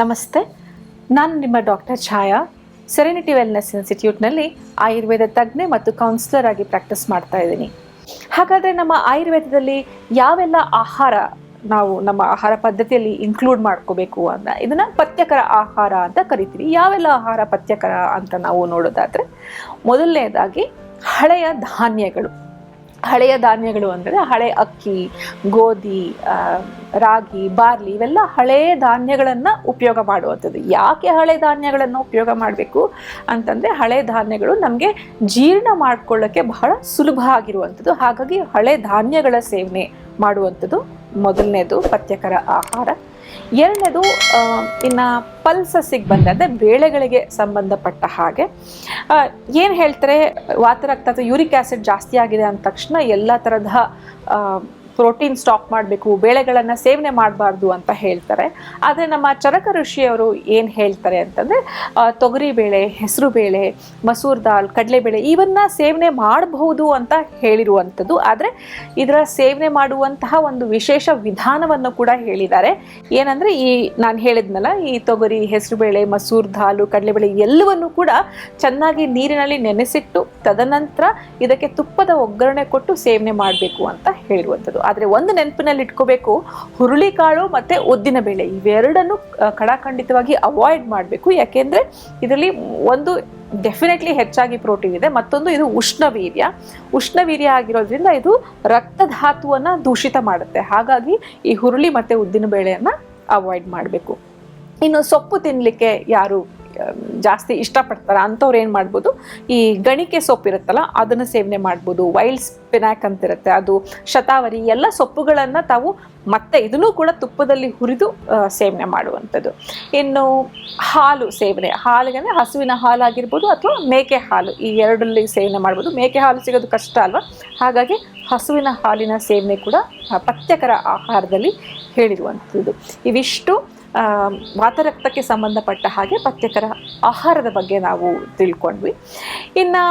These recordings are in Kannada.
ನಮಸ್ತೆ, ನಾನು ನಿಮ್ಮ ಡಾಕ್ಟರ್ ಛಾಯಾ ಸೆರೆನಿಟಿ ವೆಲ್ನೆಸ್ ಇನ್ಸ್ಟಿಟ್ಯೂಟ್ನಲ್ಲಿ ಆಯುರ್ವೇದ ತಜ್ಞೆ ಮತ್ತು ಕೌನ್ಸಿಲರ್ ಆಗಿ ಪ್ರಾಕ್ಟೀಸ್ ಮಾಡ್ತಾ ಇದ್ದೀನಿ. ಹಾಗಾದರೆ ನಮ್ಮ ಆಯುರ್ವೇದದಲ್ಲಿ ಯಾವೆಲ್ಲ ಆಹಾರ ನಾವು ನಮ್ಮ ಆಹಾರ ಪದ್ಧತಿಯಲ್ಲಿ ಇನ್ಕ್ಲೂಡ್ ಮಾಡ್ಕೋಬೇಕು ಅಂತ, ಇದನ್ನು ಪಥ್ಯಕರ ಆಹಾರ ಅಂತ ಕರಿತೀವಿ. ಯಾವೆಲ್ಲ ಆಹಾರ ಪಥ್ಯಕರ ಅಂತ ನಾವು ನೋಡೋದಾದರೆ, ಮೊದಲನೇದಾಗಿ ಹಳೆಯ ಧಾನ್ಯಗಳು. ಹಳೆಯ ಧಾನ್ಯಗಳು ಅಂದರೆ ಹಳೆ ಅಕ್ಕಿ, ಗೋಧಿ ರಾಗಿ, ಬಾರ್ಲಿ ಇವೆಲ್ಲ ಹಳೆಯ ಧಾನ್ಯಗಳನ್ನು ಉಪಯೋಗ ಮಾಡುವಂಥದ್ದು. ಯಾಕೆ ಹಳೆ ಧಾನ್ಯಗಳನ್ನು ಉಪಯೋಗ ಮಾಡಬೇಕು ಅಂತಂದರೆ ಹಳೆ ಧಾನ್ಯಗಳು ನಮಗೆ ಜೀರ್ಣ ಮಾಡಿಕೊಳ್ಳೋಕ್ಕೆ ಬಹಳ ಸುಲಭ ಆಗಿರುವಂಥದ್ದು. ಹಾಗಾಗಿ ಹಳೆ ಧಾನ್ಯಗಳ ಸೇವನೆ ಮಾಡುವಂಥದ್ದು ಮೊದಲನೇದು ಪಥ್ಯಕರ ಆಹಾರ. ಎರಡನೇದು ಇನ್ನು ಪಲ್ಸಸ್ಸಿಗೆ ಬಂದ ಅಂದರೆ ಬೇಳೆಗಳಿಗೆ ಸಂಬಂಧಪಟ್ಟ ಹಾಗೆ. ಏನು ಹೇಳ್ತಾರೆ ವಾತರಕ್ತ ಯೂರಿಕ್ ಆ್ಯಸಿಡ್ ಜಾಸ್ತಿ ಆಗಿದೆ ಅಂದ ತಕ್ಷಣ ಎಲ್ಲ ಥರದ ಪ್ರೋಟೀನ್ ಸ್ಟಾಪ್ ಮಾಡಬೇಕು, ಬೇಳೆಗಳನ್ನು ಸೇವನೆ ಮಾಡಬಾರ್ದು ಅಂತ ಹೇಳ್ತಾರೆ. ಆದರೆ ನಮ್ಮ ಚರಕ ಋಷಿಯವರು ಏನು ಹೇಳ್ತಾರೆ ಅಂತಂದರೆ ತೊಗರಿ ಬೇಳೆ, ಹೆಸರು ಬೇಳೆ, ಮಸೂರ್ ದಾಲ್ ಕಡಲೆಬೇಳೆ ಇವನ್ನ ಸೇವನೆ ಮಾಡಬಹುದು ಅಂತ ಹೇಳಿರುವಂಥದ್ದು. ಆದರೆ ಇದರ ಸೇವನೆ ಮಾಡುವಂತಹ ಒಂದು ವಿಶೇಷ ವಿಧಾನವನ್ನು ಕೂಡ ಹೇಳಿದ್ದಾರೆ. ಏನಂದರೆ ಈ ನಾನು ಹೇಳಿದ್ನಲ್ಲ, ಈ ತೊಗರಿ, ಹೆಸರು ಬೇಳೆ, ಮಸೂರ್ ದಾಲು ಕಡಲೆಬೇಳೆ ಎಲ್ಲವನ್ನು ಕೂಡ ಚೆನ್ನಾಗಿ ನೀರಿನಲ್ಲಿ ನೆನೆಸಿಟ್ಟು ತದನಂತರ ಇದಕ್ಕೆ ತುಪ್ಪದ ಒಗ್ಗರಣೆ ಕೊಟ್ಟು ಸೇವನೆ ಮಾಡಬೇಕು ಅಂತ ಹೇಳಿರುವಂಥದ್ದು. ಆದರೆ ಒಂದು ನೆನಪಿನಲ್ಲಿ ಇಟ್ಕೋಬೇಕು, ಹುರುಳಿಕಾಳು ಮತ್ತು ಉದ್ದಿನ ಬೇಳೆ ಇವೆರಡನ್ನು ಕಡಾಖಂಡಿತವಾಗಿ ಅವಾಯ್ಡ್ ಮಾಡಬೇಕು. ಯಾಕೆಂದರೆ ಇದರಲ್ಲಿ ಒಂದು ಡೆಫಿನೆಟ್ಲಿ ಹೆಚ್ಚಾಗಿ ಪ್ರೋಟೀನ್ ಇದೆ, ಮತ್ತೊಂದು ಇದು ಉಷ್ಣವೀರ್ಯ. ಉಷ್ಣವೀರ್ಯ ಆಗಿರೋದ್ರಿಂದ ಇದು ರಕ್ತಧಾತುವನ್ನು ದೂಷಿತ ಮಾಡುತ್ತೆ. ಹಾಗಾಗಿ ಈ ಹುರುಳಿ ಮತ್ತು ಉದ್ದಿನ ಬೇಳೆಯನ್ನು ಅವಾಯ್ಡ್ ಮಾಡಬೇಕು. ಇನ್ನು ಸೊಪ್ಪು ತಿನ್ನಲಿಕ್ಕೆ ಯಾರು ಜಾಸ್ತಿ ಇಷ್ಟಪಡ್ತಾರೆ ಅಂಥವ್ರು ಏನು ಮಾಡ್ಬೋದು? ಈ ಗಣಿಕೆ ಸೊಪ್ಪು ಇರುತ್ತಲ್ಲ, ಅದನ್ನು ಸೇವನೆ ಮಾಡ್ಬೋದು. ವೈಲ್ಡ್ ಸ್ಪಿನಾಕ್ ಅಂತ ಇರುತ್ತೆ ಅದು. ಶತಾವರಿ, ಎಲ್ಲ ಸೊಪ್ಪುಗಳನ್ನು ತಾವು ಮತ್ತೆ ಇದನ್ನೂ ಕೂಡ ತುಪ್ಪದಲ್ಲಿ ಹುರಿದು ಸೇವನೆ ಮಾಡುವಂಥದ್ದು. ಇನ್ನು ಹಾಲು ಸೇವನೆ. ಹಾಲಿಗೆ ಹಸುವಿನ ಹಸುವಿನ ಹಾಲಾಗಿರ್ಬೋದು ಅಥವಾ ಮೇಕೆ ಹಾಲು. ಈ ಎರಡರಲ್ಲಿ ಸೇವನೆ ಮಾಡ್ಬೋದು. ಮೇಕೆ ಹಾಲು ಸಿಗೋದು ಕಷ್ಟ ಅಲ್ವಾ? ಹಾಗಾಗಿ ಹಸುವಿನ ಹಾಲಿನ ಸೇವನೆ ಕೂಡ ಪಥ್ಯಕರ ಆಹಾರದಲ್ಲಿ ಹೇಳಿರುವಂಥದ್ದು. ಇವಿಷ್ಟು. ವಾತರಕ್ತಕ್ಕೆ ಸಂಬಂಧಪಟ್ಟ ಹಾಗೆ ಪಥ್ಯಕರ ಆಹಾರದ ಬಗ್ಗೆ ನಾವು ತಿಳ್ಕೊಂಡ್ವಿ. ಇನ್ನು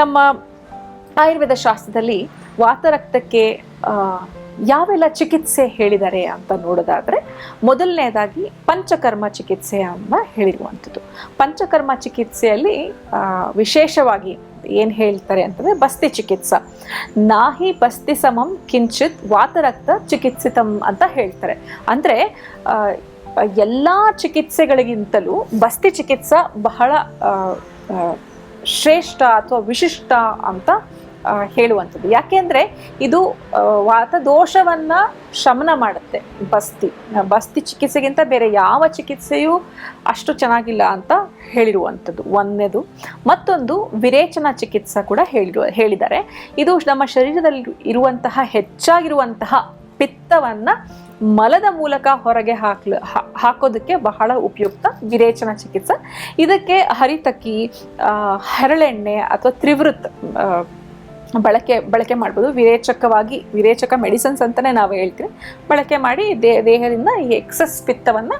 ನಮ್ಮ ಆಯುರ್ವೇದ ಶಾಸ್ತ್ರದಲ್ಲಿ ವಾತರಕ್ತಕ್ಕೆ ಯಾವೆಲ್ಲ ಚಿಕಿತ್ಸೆ ಹೇಳಿದ್ದಾರೆ ಅಂತ ನೋಡೋದಾದರೆ, ಮೊದಲನೇದಾಗಿ ಪಂಚಕರ್ಮ ಚಿಕಿತ್ಸೆ ಅಂತ ಹೇಳಿರುವಂಥದ್ದು. ಪಂಚಕರ್ಮ ಚಿಕಿತ್ಸೆಯಲ್ಲಿ ವಿಶೇಷವಾಗಿ ಏನು ಹೇಳ್ತಾರೆ ಅಂತಂದರೆ ಬಸ್ತಿ ಚಿಕಿತ್ಸಾ. ನಾಹಿ ಬಸ್ತಿ ಸಮಂ ಕಿಂಚಿತ್ ವಾತರಕ್ತ ಚಿಕಿತ್ಸಿತಂ ಅಂತ ಹೇಳ್ತಾರೆ. ಅಂದರೆ ಎಲ್ಲ ಚಿಕಿತ್ಸೆಗಳಿಗಿಂತಲೂ ಬಸ್ತಿ ಚಿಕಿತ್ಸಾ ಬಹಳ ಶ್ರೇಷ್ಠ ಅಥವಾ ವಿಶಿಷ್ಟ ಅಂತ ಹೇಳುವಂಥದ್ದು. ಯಾಕೆಂದರೆ ಇದು ವಾತ ವಾತದೋಷವನ್ನು ಶಮನ ಮಾಡುತ್ತೆ ಬಸ್ತಿ. ಬಸ್ತಿ ಚಿಕಿತ್ಸೆಗಿಂತ ಬೇರೆ ಯಾವ ಚಿಕಿತ್ಸೆಯೂ ಅಷ್ಟು ಚೆನ್ನಾಗಿಲ್ಲ ಅಂತ ಹೇಳಿರುವಂಥದ್ದು. ಒಂದನೇದು. ಮತ್ತೊಂದು ವಿರೇಚನ ಚಿಕಿತ್ಸೆ ಕೂಡ ಹೇಳಿರುವ ಹೇಳಿದ್ದಾರೆ. ಇದು ನಮ್ಮ ಶರೀರದಲ್ಲಿ ಇರುವಂತಹ ಹೆಚ್ಚಾಗಿರುವಂತಹ ಪಿತ್ತವನ್ನು ಮಲದ ಮೂಲಕ ಹೊರಗೆ ಹಾಕ್ಲು ಹಾಕೋದಕ್ಕೆ ಬಹಳ ಉಪಯುಕ್ತ ವಿರೇಚನ ಚಿಕಿತ್ಸೆ. ಇದಕ್ಕೆ ಹರಿತಕ್ಕಿ ಹರಳೆಣ್ಣೆ ಅಥವಾ ತ್ರಿವೃತ್ ಬಳಕೆ ಬಳಕೆ ಮಾಡ್ಬೋದು. ವಿರೇಚಕವಾಗಿ ವಿರೇಚಕ ಮೆಡಿಸಿನ್ಸ್ ಅಂತಲೇ ನಾವು ಹೇಳ್ತೀವಿ. ಬಳಕೆ ಮಾಡಿ ದೇ ದೇಹದಿಂದ ಈ ಎಕ್ಸಸ್ ಪಿತ್ತವನ್ನು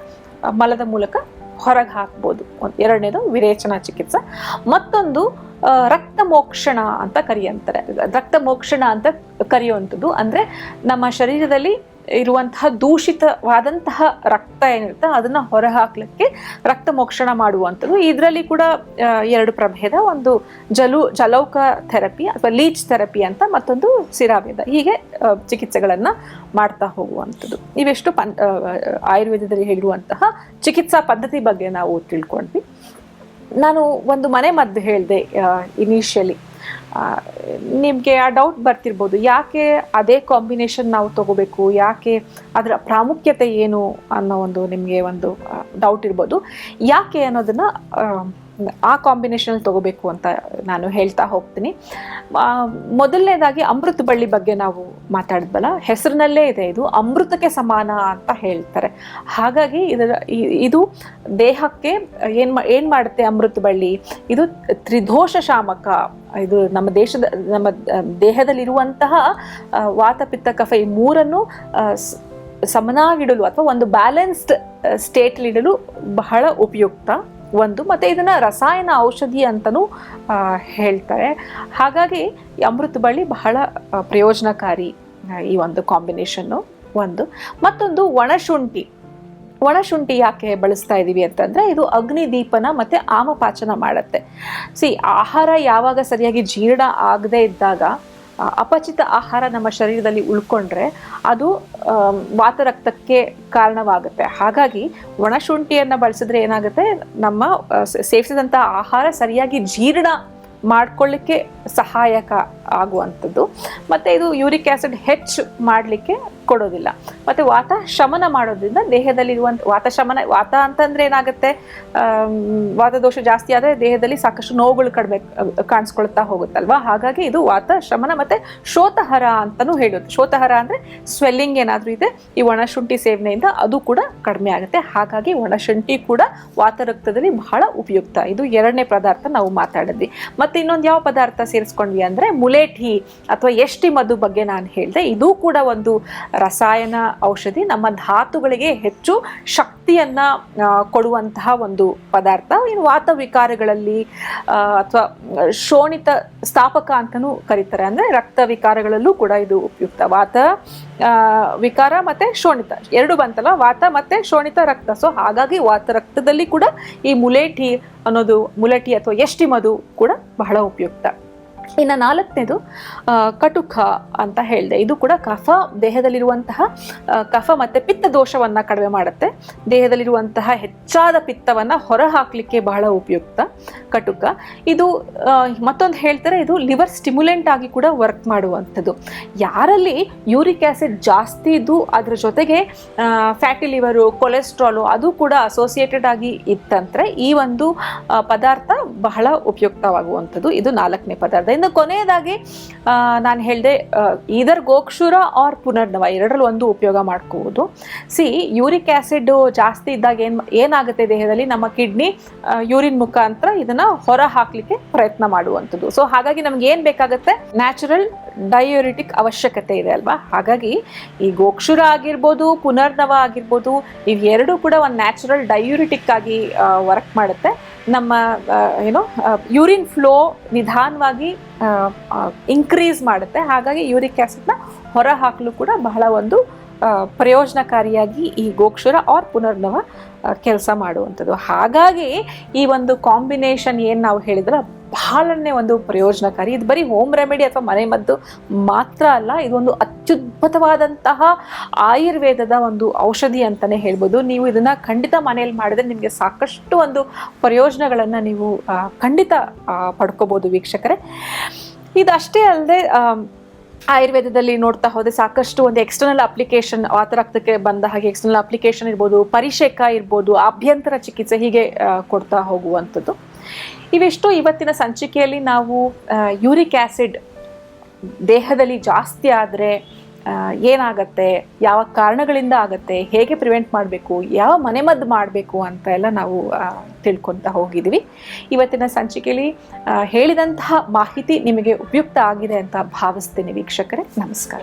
ಮಲದ ಮೂಲಕ ಹೊರಗೆ ಹಾಕ್ಬೋದು. ಒಂದು ಎರಡನೇದು ವಿರೇಚನ ಚಿಕಿತ್ಸೆ. ಮತ್ತೊಂದು ರಕ್ತ ಮೋಕ್ಷಣ ಅಂತ ಕರೆಯಂತಾರೆ. ರಕ್ತ ಮೋಕ್ಷಣ ಅಂತ ಕರೆಯುವಂಥದ್ದು. ಅಂದರೆ ನಮ್ಮ ಶರೀರದಲ್ಲಿ ಇರುವಂತಹ ದೂಷಿತವಾದಂತಹ ರಕ್ತ ಏನಿರುತ್ತೆ ಅದನ್ನು ಹೊರಹಾಕ್ಲಿಕ್ಕೆ ರಕ್ತ ಮೋಕ್ಷಣ ಮಾಡುವಂಥದ್ದು. ಇದರಲ್ಲಿ ಕೂಡ ಎರಡು ಪ್ರಭೇದ. ಒಂದು ಜಲು, ಜಲೌಕ ಥೆರಪಿ ಅಥವಾ ಲೀಚ್ ಥೆರಪಿ ಅಂತ ಮತ್ತೊಂದು ಸಿರಾವೇದ ಹೀಗೆ ಚಿಕಿತ್ಸೆಗಳನ್ನು ಮಾಡ್ತಾ ಹೋಗುವಂಥದ್ದು. ಇವೆಷ್ಟು ಪನ್ ಆಯುರ್ವೇದದಲ್ಲಿ ಹೇಳಿರುವಂತಹ ಚಿಕಿತ್ಸಾ ಪದ್ಧತಿ ಬಗ್ಗೆ ನಾವು ತಿಳ್ಕೊಂಡ್ವಿ. ನಾನು ಒಂದು ಮನೆ ಮದ್ದು ಹೇಳಿದೆ ಇನಿಷಿಯಲಿ ನಿಮಗೆ ಆ ಡೌಟ್ ಬರ್ತಿರ್ಬೋದು. ಯಾಕೆ ಅದೇ ಕಾಂಬಿನೇಷನ್ ನಾವು ತಗೋಬೇಕು? ಯಾಕೆ ಅದರ ಪ್ರಾಮುಖ್ಯತೆ ಏನು ಅನ್ನೋ ಒಂದು ನಿಮಗೆ ಒಂದು ಡೌಟ್ ಇರ್ಬೋದು. ಯಾಕೆ ಅನ್ನೋದನ್ನು ಆ ಕಾಂಬಿನೇಷನ್ ತಗೋಬೇಕು ಅಂತ ನಾನು ಹೇಳ್ತಾ ಹೋಗ್ತೀನಿ. ಮೊದಲನೇದಾಗಿ ಅಮೃತ ಬಳ್ಳಿ ಬಗ್ಗೆ ನಾವು ಮಾತಾಡಿದ್ವಲ್ಲ, ಹೆಸರಿನಲ್ಲೇ ಇದೆ ಇದು, ಅಮೃತಕ್ಕೆ ಸಮಾನ ಅಂತ ಹೇಳ್ತಾರೆ. ಹಾಗಾಗಿ ಇದರ ಇದು ದೇಹಕ್ಕೆ ಏನು ಏನು ಮಾಡುತ್ತೆ ಅಮೃತ ಬಳ್ಳಿ? ಇದು ತ್ರಿದೋಷ ಶಾಮಕ, ಇದು ನಮ್ಮ ದೇಶದ, ನಮ್ಮ ದೇಹದಲ್ಲಿರುವಂತಹ ವಾತಪಿತ್ತ ವಾತ ಪಿತ್ತ ಕಫ ಈ ಮೂರನ್ನು ಸಮನಾಗಿಡಲು ಅಥವಾ ಒಂದು ಬ್ಯಾಲೆನ್ಸ್ಡ್ ಸ್ಟೇಟ್ಲಿಡಲು ಬಹಳ ಉಪಯುಕ್ತ. ಒಂದು, ಮತ್ತು ಇದನ್ನು ರಸಾಯನ ಔಷಧಿ ಅಂತಲೂ ಹೇಳ್ತಾರೆ. ಹಾಗಾಗಿ ಅಮೃತ ಬಳ್ಳಿ ಬಹಳ ಪ್ರಯೋಜನಕಾರಿ ಈ ಒಂದು ಕಾಂಬಿನೇಷನ್ನು. ಒಂದು, ಮತ್ತೊಂದು ಒಣಶುಂಠಿ. ಒಣಶುಂಠಿ ಯಾಕೆ ಬಳಸ್ತಾ ಇದ್ದೀವಿ ಅಂತಂದರೆ, ಇದು ಅಗ್ನಿ ದೀಪನ ಮತ್ತು ಆಮಪಾಚನ ಮಾಡುತ್ತೆ. ಸಿ ಆಹಾರ ಯಾವಾಗ ಸರಿಯಾಗಿ ಜೀರ್ಣ ಆಗದೇ ಇದ್ದಾಗ ಅಪಚಿತ ಆಹಾರ ನಮ್ಮ ಶರೀರದಲ್ಲಿ ಉಳ್ಕೊಂಡ್ರೆ ಅದು ವಾತ ವಾತರಕ್ತಕ್ಕೆ ಕಾರಣವಾಗುತ್ತೆ. ಹಾಗಾಗಿ ಒಣಶುಂಠಿಯನ್ನು ಬಳಸಿದ್ರೆ ಏನಾಗುತ್ತೆ? ನಮ್ಮ ಸೇವಿಸಿದಂಥ ಆಹಾರ ಸರಿಯಾಗಿ ಜೀರ್ಣ ಮಾಡ್ಕೊಳ್ಳಿಕ್ಕೆ ಸಹಾಯಕ ಆಗುವಂಥದ್ದು. ಮತ್ತು ಇದು ಯೂರಿಕ್ ಆ್ಯಸಿಡ್ ಹೆಚ್ಚು ಮಾಡಲಿಕ್ಕೆ ಕೊಡೋದಿಲ್ಲ. ಮತ್ತು ವಾತ ಶಮನ ಮಾಡೋದ್ರಿಂದ ದೇಹದಲ್ಲಿರುವಂಥ, ವಾತ ಶಮನ, ವಾತ ಅಂತಂದ್ರೆ ಏನಾಗುತ್ತೆ? ವಾತದೋಷ ಜಾಸ್ತಿ ಆದರೆ ದೇಹದಲ್ಲಿ ಸಾಕಷ್ಟು ನೋವುಗಳು ಕಡಿಮೆ, ಕಾಣಿಸ್ಕೊಳ್ತಾ ಹೋಗುತ್ತಲ್ವಾ? ಹಾಗಾಗಿ ಇದು ವಾತ ಶಮನ ಮತ್ತು ಶೋತಹರ ಅಂತಲೂ ಹೇಳೋದು ಶೋತಹರ ಅಂದರೆ ಸ್ವೆಲ್ಲಿಂಗ್ ಏನಾದರೂ ಇದೆ, ಈ ಒಣಶುಂಠಿ ಸೇವನೆಯಿಂದ ಅದು ಕೂಡ ಕಡಿಮೆ ಆಗುತ್ತೆ. ಹಾಗಾಗಿ ಒಣಶುಂಠಿ ಕೂಡ ವಾತರಕ್ತದಲ್ಲಿ ಬಹಳ ಉಪಯುಕ್ತ. ಇದು ಎರಡನೇ ಪದಾರ್ಥ ನಾವು ಮಾತಾಡಿದ್ವಿ. ಮತ್ತು ಇನ್ನೊಂದು ಯಾವ ಪದಾರ್ಥ ಸೇರಿಸ್ಕೊಂಡ್ವಿ ಅಂದರೆ ಮುಲೇಠಿ ಅಥವಾ ಎಷ್ಟಿ ಮದು ಬಗ್ಗೆ ನಾನು ಹೇಳಿದೆ. ಇದು ಕೂಡ ಒಂದು ರಸಾಯನ ಔಷಧಿ. ನಮ್ಮ ಧಾತುಗಳಿಗೆ ಹೆಚ್ಚು ಶಕ್ತಿಯನ್ನ ಕೊಡುವಂತಹ ಒಂದು ಪದಾರ್ಥ. ಏನು ವಾತ ವಿಕಾರಗಳಲ್ಲಿ ಅಥವಾ ಶೋಣಿತ ಸ್ಥಾಪಕ ಅಂತಲೂ ಕರೀತಾರೆ. ಅಂದರೆ ರಕ್ತ ವಿಕಾರಗಳಲ್ಲೂ ಕೂಡ ಇದು ಉಪಯುಕ್ತ. ವಾತ ವಿಕಾರ ಮತ್ತೆ ಶೋಣಿತ. ಎರಡು ಬಂತಲ್ಲ, ವಾತ ಮತ್ತೆ ಶೋಣಿತ ರಕ್ತ. ಸೊ ಹಾಗಾಗಿ ವಾತ ರಕ್ತದಲ್ಲಿ ಕೂಡ ಈ ಮುಲೇಠಿ ಅನ್ನೋದು, ಮುಲೇಠಿ ಅಥವಾ ಎಷ್ಟಿಮದು ಕೂಡ ಬಹಳ ಉಪಯುಕ್ತ. ಇನ್ನು ನಾಲ್ಕನೇದು ಕಟುಕ ಅಂತ ಹೇಳಿದೆ. ಇದು ಕೂಡ ಕಫ, ದೇಹದಲ್ಲಿರುವಂತಹ ಕಫ ಮತ್ತು ಪಿತ್ತ ದೋಷವನ್ನು ಕಡಿಮೆ ಮಾಡುತ್ತೆ. ದೇಹದಲ್ಲಿರುವಂತಹ ಹೆಚ್ಚಾದ ಪಿತ್ತವನ್ನು ಹೊರಹಾಕಲಿಕ್ಕೆ ಬಹಳ ಉಪಯುಕ್ತ ಕಟುಕ. ಇದು ಮತ್ತೊಂದು ಹೇಳ್ತಾರೆ, ಇದು ಲಿವರ್ ಸ್ಟಿಮ್ಯುಲೆಂಟ್ ಆಗಿ ಕೂಡ ವರ್ಕ್ ಮಾಡುವಂಥದ್ದು. ಯಾರಲ್ಲಿ ಯೂರಿಕ್ ಆ್ಯಸಿಡ್ ಜಾಸ್ತಿ ಇದ್ದು ಅದರ ಜೊತೆಗೆ ಫ್ಯಾಟಿ ಲಿವರು, ಕೊಲೆಸ್ಟ್ರಾಲು ಅದು ಕೂಡ ಅಸೋಸಿಯೇಟೆಡ್ ಆಗಿ ಇತ್ತಂದರೆ ಈ ಒಂದು ಪದಾರ್ಥ ಬಹಳ ಉಪಯುಕ್ತವಾಗುವಂಥದ್ದು. ಇದು ನಾಲ್ಕನೇ ಪದಾರ್ಥ. ಇನ್ನು ಕೊನೆಯದಾಗಿ ನಾನು ಹೇಳಿದೆ ಇದರ್ ಗೋಕ್ಷುರ ಆರ್ ಪುನರ್ನವ, ಎರಡರಲ್ಲಿ ಒಂದು ಉಪಯೋಗ ಮಾಡ್ಕೋಬೋದು. ಸಿ ಯೂರಿಕ್ ಆ್ಯಸಿಡ್ ಜಾಸ್ತಿ ಇದ್ದಾಗ ಏನು, ಏನಾಗುತ್ತೆ ದೇಹದಲ್ಲಿ? ನಮ್ಮ ಕಿಡ್ನಿ ಯೂರಿನ್ ಮುಖಾಂತರ ಇದನ್ನು ಹೊರ ಹಾಕಲಿಕ್ಕೆ ಪ್ರಯತ್ನ ಮಾಡುವಂಥದ್ದು. ಸೊ ಹಾಗಾಗಿ ನಮ್ಗೆ ಏನು ಬೇಕಾಗುತ್ತೆ? ನ್ಯಾಚುರಲ್ ಡಯೋರಿಟಿಕ್ ಅವಶ್ಯಕತೆ ಇದೆ ಅಲ್ವಾ? ಹಾಗಾಗಿ ಈ ಗೋಕ್ಷುರ ಆಗಿರ್ಬೋದು, ಪುನರ್ನವ ಆಗಿರ್ಬೋದು, ಇವೆರಡೂ ಕೂಡ ಒಂದು ನ್ಯಾಚುರಲ್ ಡಯೂರಿಟಿಕ್ ಆಗಿ ವರ್ಕ್ ಮಾಡುತ್ತೆ. ನಮ್ಮ ಏನೋ ಯೂರಿನ್ ಫ್ಲೋ ನಿಧಾನವಾಗಿ ಇನ್ಕ್ರೀಸ್ ಮಾಡುತ್ತೆ. ಹಾಗಾಗಿ ಯೂರಿಕ್ ಆ್ಯಸಿಡ್ನ ಹೊರ ಹಾಕಲು ಕೂಡ ಬಹಳ ಒಂದು ಪ್ರಯೋಜನಕಾರಿಯಾಗಿ ಈ ಗೋಕ್ಷುರ ಆರ್ ಪುನರ್ನವ ಕೆಲಸ ಮಾಡುವಂಥದ್ದು. ಹಾಗಾಗಿ ಈ ಒಂದು ಕಾಂಬಿನೇಷನ್ ಏನು ನಾವು ಹೇಳಿದ್ರೆ ಬಹಳನೇ ಒಂದು ಪ್ರಯೋಜನಕಾರಿ. ಇದು ಬರೀ ಹೋಮ್ ರೆಮಿಡಿ ಅಥವಾ ಮನೆಮದ್ದು ಮಾತ್ರ ಅಲ್ಲ, ಇದೊಂದು ಅತ್ಯುದ್ಭುತವಾದಂತಹ ಆಯುರ್ವೇದದ ಒಂದು ಔಷಧಿ ಅಂತಲೇ ಹೇಳ್ಬೋದು. ನೀವು ಇದನ್ನ ಖಂಡಿತ ಮನೆಯಲ್ಲಿ ಮಾಡಿದ್ರೆ ನಿಮಗೆ ಸಾಕಷ್ಟು ಒಂದು ಪ್ರಯೋಜನಗಳನ್ನು ನೀವು ಖಂಡಿತ ಪಡ್ಕೋಬೋದು ವೀಕ್ಷಕರೇ. ಇದಷ್ಟೇ ಅಲ್ಲದೆ ಆಯುರ್ವೇದದಲ್ಲಿ ನೋಡ್ತಾ ಹೋದ್ರೆ ಸಾಕಷ್ಟು ಒಂದು ಎಕ್ಸ್ಟರ್ನಲ್ ಅಪ್ಲಿಕೇಶನ್ ಆತರಕ್ತಕ್ಕೆ ಬಂದ ಹಾಗೆ ಎಕ್ಸ್ಟರ್ನಲ್ ಅಪ್ಲಿಕೇಶನ್ ಇರ್ಬೋದು, ಪರಿಷೇಕ ಇರ್ಬೋದು, ಅಭ್ಯಂತರ ಚಿಕಿತ್ಸೆ ಹೀಗೆ ಕೊಡ್ತಾ ಹೋಗುವಂಥದ್ದು. ಇವೆಷ್ಟು ಇವತ್ತಿನ ಸಂಚಿಕೆಯಲ್ಲಿ ನಾವು ಯೂರಿಕ್ ಆ್ಯಸಿಡ್ ದೇಹದಲ್ಲಿ ಜಾಸ್ತಿ ಆದರೆ ಏನಾಗತ್ತೆ, ಯಾವ ಕಾರಣಗಳಿಂದ ಆಗತ್ತೆ, ಹೇಗೆ ಪ್ರಿವೆಂಟ್ ಮಾಡಬೇಕು, ಯಾವ ಮನೆಮದ್ದು ಮಾಡಬೇಕು ಅಂತ ಎಲ್ಲ ನಾವು ತಿಳ್ಕೊತಾ ಹೋಗಿದ್ದೀವಿ ಇವತ್ತಿನ ಸಂಚಿಕೆಯಲ್ಲಿ ಹೇಳಿದಂತಹ ಮಾಹಿತಿ ನಿಮಗೆ ಉಪಯುಕ್ತ ಆಗಿದೆ ಅಂತ ಭಾವಿಸ್ತೀನಿ ವೀಕ್ಷಕರೇ. ನಮಸ್ಕಾರ.